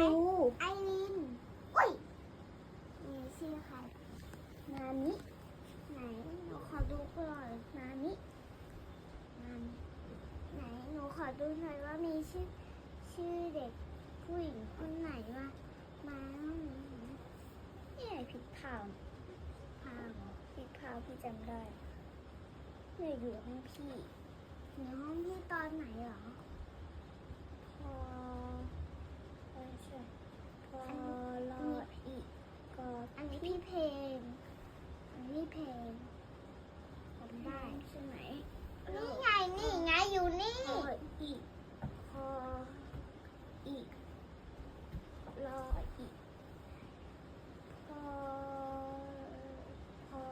รูไอรินอุ้ยมีชื่อใครนามิไหนหนูขอดูก่อนนามินามิไหนหนูขอดูหน่อยว่ามีชื่อชื่อเด็กผู้หญิงคนไหนวะมาห้องนี้นี่ไงพิกเผาพาเหรอพริกเผาพี่จำได้เนี่ยอยู่ห้องพี่ในห้องที่ตอนไหนเหรอ พอไม่ใช่พอรออีก ก็อันนี้พี่เพลงอันนี้เพลงจำได้ใช่ไหมนี่ไงนี่ไงอยู่นี่ พออีกพออีกรออีกพอพอ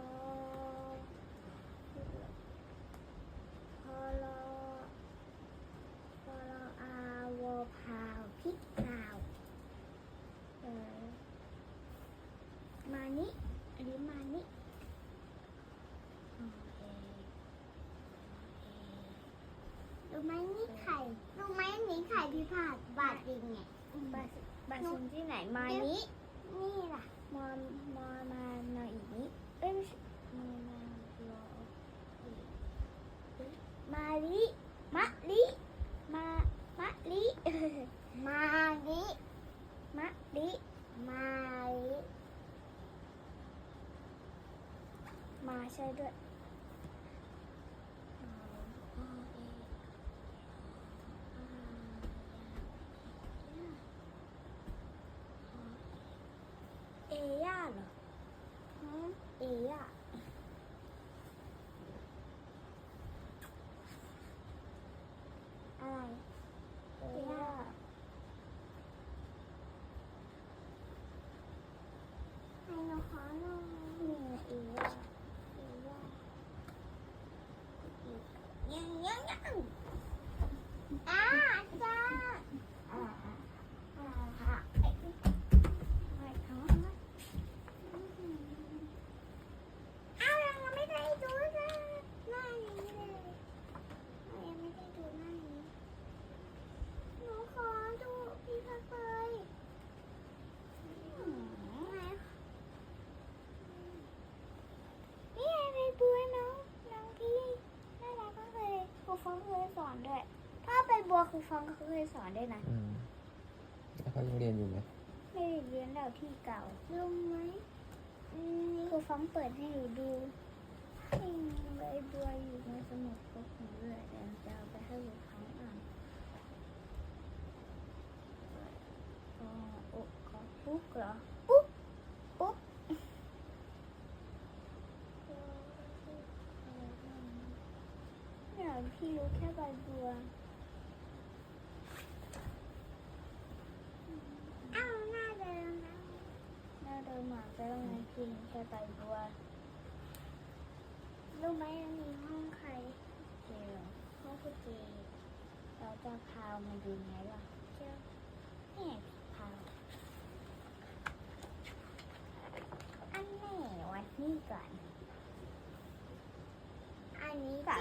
พอรอพอรออาวอพาวพริกพาวเออมานิอันนี้มานิโอเคโอเค รู้ไหมนี่ไข่รู้ไหมนี่ไข่พิพาทบาดดิงไงบาสบาซินที่ไหนมานินี่ล่ะมอมอมานออีกนี้เอ้ยไม่ใช่มามารออีกมาลิมะลิมามะลิมาลิมะลิมาลิมาใช่ด้วยเอย่าเหรอ หืม เอย่าอะไรเอย่า ให้หนูขอหน่อย นี่ไงเอย่าเอย่า ยังยังยังอ่าจ้าอ่าอ่าค่ะ ไม่เขา อ้าวยังไม่ได้ดูนะหน้านี้เลยยังไม่ได้ดูหน้านี้หนูขอดูพี่พักเลยไหน นี่ไงไปบัวน้องน้องพี่น่ารักมากเลยครูฟังเคยสอนด้วย ถ้าไปบัวค รูฟังเขาเคยสอนด้วยนะ อืมแล้วเขายังเรียนอยู่ไหมไม่ได้เรียนแล้วที่เก่ารู้ไหมอืมครูฟังเปิดให้หนูดูให้ใบบัวอยู่ในสมุดพกหนูเลยเดี๋ยวจะเอาไปให้ครูฟังอ่านก็อกก็ปุ๊กเหรอปุ๊กปุ๊กเนี่ยพี่รู้แค่ใบบัว กินแค่ายด้วยรู้ไหมอันนี้ห้องใครเจลห้องคุณเจเราจะพามาดูไงล่ะเจ้านี่พาอันนี้วันนี้ก่อน อันนี้ก่อน